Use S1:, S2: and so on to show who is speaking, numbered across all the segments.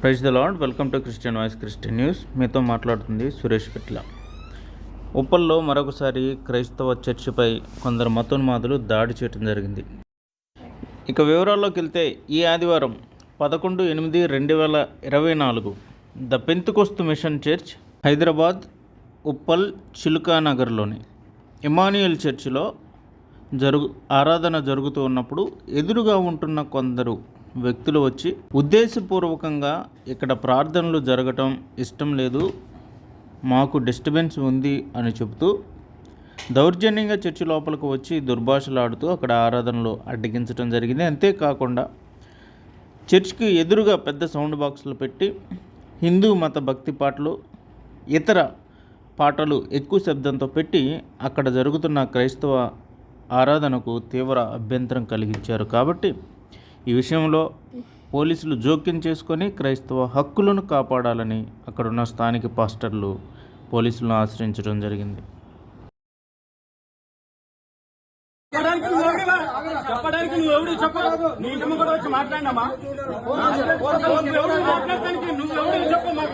S1: Praise the lord welcome to Christian voice Christian news మీతో మాట్లాడుతుంది సురేష్ పిట్ల. ఉప్పల్లో మరొకసారి క్రైస్తవ చర్చిపై కొందరు మతోన్మాదులు దాడి చేయడం జరిగింది. ఇక వివరాల్లోకి వెళ్తే ఈ ఆదివారం పదకొండు ఎనిమిది రెండు వేల ఇరవై నాలుగు the Pentecost mission church Hyderabad Uppal Chiluka నగర్లోని ఇమానియల్ చర్చిలో జరుగు ఆరాధన జరుగుతూ ఉన్నప్పుడు ఎదురుగా ఉంటున్న కొందరు వ్యక్తులు వచ్చి ఉద్దేశపూర్వకంగా ఇక్కడ ప్రార్థనలు జరగటం ఇష్టం లేదు మాకు డిస్టర్బెన్స్ ఉంది అని చెబుతూ దౌర్జన్యంగా చర్చి లోపలికి వచ్చి దుర్భాషలాడుతూ అక్కడ ఆరాధనలు అడ్డగించడం జరిగింది. అంతేకాకుండా చర్చ్కి ఎదురుగా పెద్ద సౌండ్ బాక్సులు పెట్టి హిందూ మత భక్తి పాటలు ఇతర పాటలు ఎక్కువ శబ్దంతో పెట్టి అక్కడ జరుగుతున్న క్రైస్తవ ఆరాధనకు తీవ్ర అభ్యంతరం కలిగించారు. కాబట్టి ఈ విషయంలో పోలీసులు జోక్యం చేసుకొని క్రైస్తవ హక్కులను కాపాడాలని అక్కడున్న స్థానిక పాస్టర్లు పోలీసులను ఆశ్రయించడం జరిగింది.
S2: చెప్పడానికి నువ్వు ఎవడు నీ ఇంటి కూడా వచ్చి మాట్లాడినామా? నువ్వు ఎవడు మాట్లాడటానికి నువ్వు ఎవడు చెప్పు. మాకు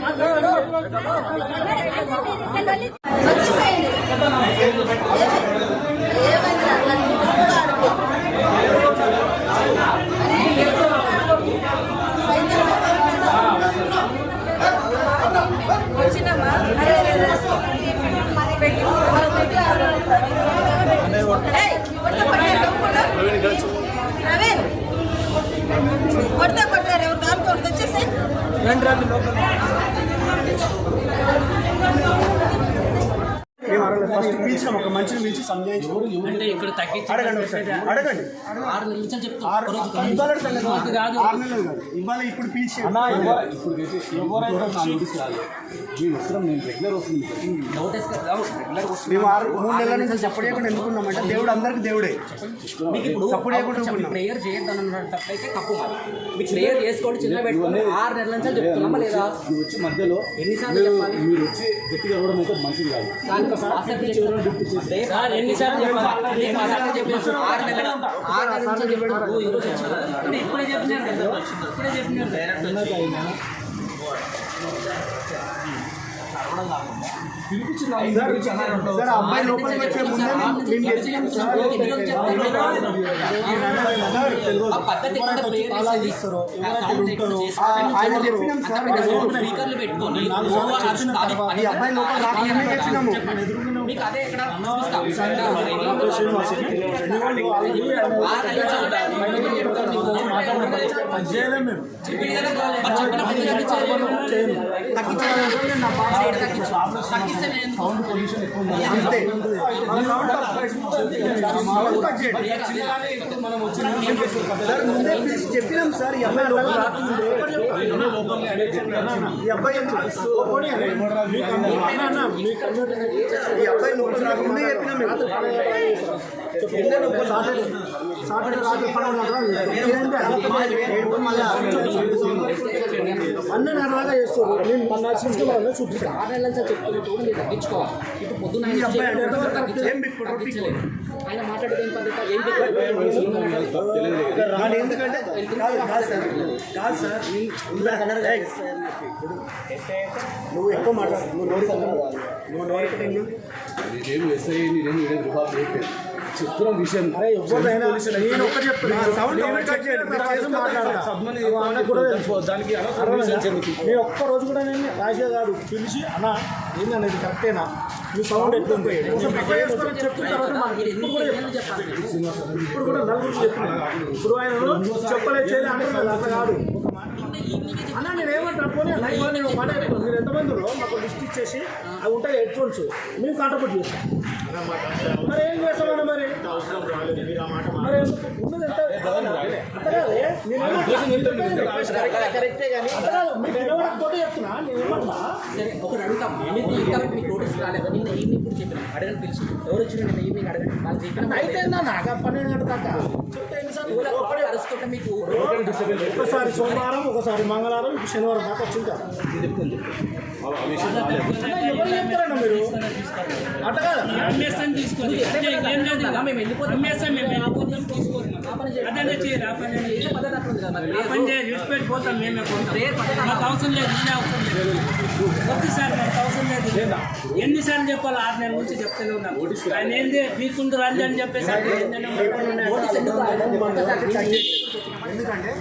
S3: వచ్చేసి కాలు కొడుతూ వచ్చేసి
S4: ఫస్ట్ పిలిచినాం ఒక మనిషిని పిలిచి సంజయించు
S5: అంటే ఇక్కడ తగ్గించి
S4: అడగండి ఒకసారి. అడగండి.
S5: ఆరు నెలల నుంచి చెప్తా
S4: ఆరు ఇవాళ సంగతి కాదు. ఆరు నెలలు కాదు. ఇవాళ ఇప్పుడు పిలిచి
S5: నోటీస్ రెగ్యులర్
S4: మేము ఆరు మూడు నెలల నుంచి సపోర్ట్ చేయకుండా ఎందుకున్నామంటే దేవుడు అందరికి దేవుడే.
S5: మీకు ఇప్పుడు
S4: సపోర్ట్ చేయకుండా ఉన్నాం.
S5: ప్రేయర్ చేయొద్దని తప్పు మరి. మీకు ప్రేయర్ చేసుకోండి చిన్న పెట్టుకోండి ఆరు నెలల నుంచి చెప్తున్నామా లేదా?
S6: నువ్వు వచ్చి మధ్యలో
S5: ఎన్నిసార్లు చెప్పాలి?
S6: మీరు వచ్చి గట్టిగా ఇవ్వడం అయితే మంచిది కాదు.
S5: దానికి. సార్ ఎన్నిసార్లు చెప్పాలి? ఆరు నెలల. ఆరు నెలల నుంచి చెప్పాడు. ఈరోజు వచ్చావా? నేను ఇప్పుడే చెప్పినాను కదా. ఇప్పుడే చెప్పినాను
S4: సార్
S5: స్పీకర్లు పెట్టుకొని
S4: అబ్బాయి లోపల రాకుండా చెప్పినాము
S5: మీకు అదే ఇక్కడ తగ్గించాలి.
S4: చెప్పినాం సార్ ఈ అబ్బాయి లోపల రాకముందే ఈ అబ్బాయి ఈ అబ్బాయి లోపల రాకముందే చెప్పినాం మేము అన్న చేస్తారు నేను మన సిస్టమ్ చూపిస్తాను
S5: ఆరు నెలల మీరు తగ్గించుకోవాలి పొద్దున ఆయన పద్ధతి
S4: నువ్వు ఎక్కువ మాట్లాడు. నువ్వు నోరు నువ్వు నోరు
S6: ఎస్ఐ నేను రిహాబ్ చెప్తున్న విషయం. దానికి
S7: ఒక్క రోజు కూడా నేను రాజే గారు పిలిచి అన్న ఏందన్న ఇది కరెక్టేనా మీ సౌండ్ ఎట్లుంది? చెప్పిన. ఇప్పుడు కూడా చెప్పాలి. ఇప్పుడు కూడా నలుగురు చెప్తున్నా ఇప్పుడు ఆయన చెప్పలేదు అట్లా కాదు ఒక మాట అన్న నేను ఏమంటా పోనీ అన్న ఇవాళ నేను మాట చెప్తాను మీరు ఎంతమంది ఉన్నారో మాకు లిస్ట్ ఇచ్చేసి అవి ఉంటాయి హెడ్ ఫోన్స్ మేము కాంట్రిబ్యూట్ చేస్తాం. మరి ఏం చేస్తామన్న మరి? మరి? ఉన్నది ఎంత? అంత కాదే నేను ఏమంటా?
S5: కరెక్టే కానీ
S7: అంత కాదు మీకు వినవడంతోటే చెప్తున్నా నేను ఏమంటున్నా
S5: సరే ఒకటి అడుగుతాం. మీకు ఇంతవరకు మీకు నోటీస్ రాలేదు? నిన్న ఈవినింగ్ కూడా చెప్పిన. అడగని పిలిచి ఎవరు వచ్చిన నిన్న ఈవినింగ్ అడగండి. వాళ్ళు చెప్పిన
S7: అయితే నాకు పన్నెండు గంటల దాకా చెప్తే ఒకసారి సోమవారం ఒకసారి మంగళవారం ఇప్పుడు శనివారం దాకా అన్న, ఎవరు చెప్తారన్న మీరు? అట్ట కాదా.
S8: పోతాం మేమే పోతాం మాకు అవసరం లేదు ఇదే అవసరం లేదు వద్దు సార్ మాకు అవసరం లేదు. ఎన్నిసార్లు చెప్పాలి ఆరు నెలల నుంచి చెప్తూనే ఉన్నాం ఆయన ఏంది మీకుందరు అని చెప్పేసి
S4: ఎందుకంటే